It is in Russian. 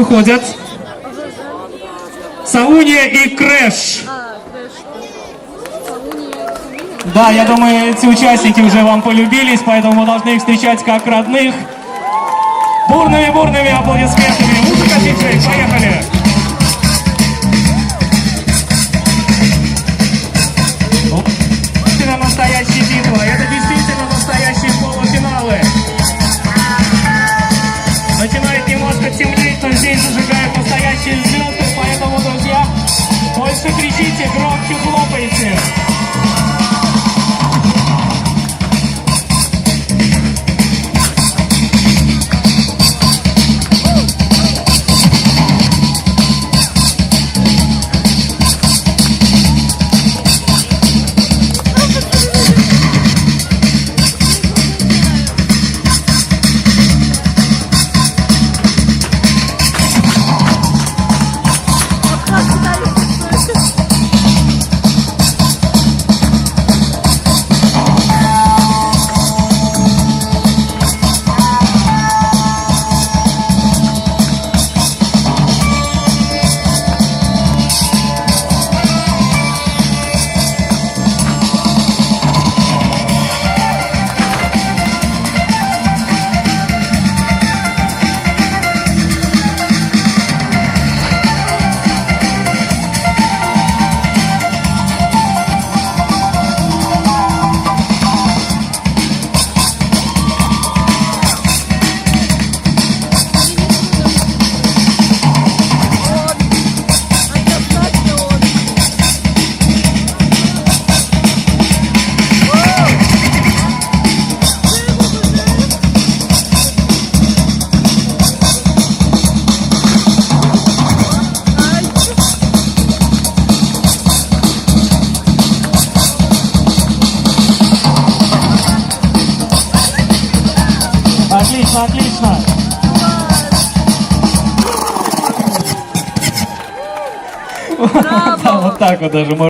выходят. Сауния и Крэш. Да, я думаю, эти участники уже вам полюбились, поэтому мы должны их встречать как родных. Бурными-бурными аплодисментами. Музыка, диджей, поехали! Действительно настоящая битва. Зажигают настоящие звезды, поэтому, друзья, больше кричите, громче хлопайте. Отлично, отлично. Да, вот так вот даже можно.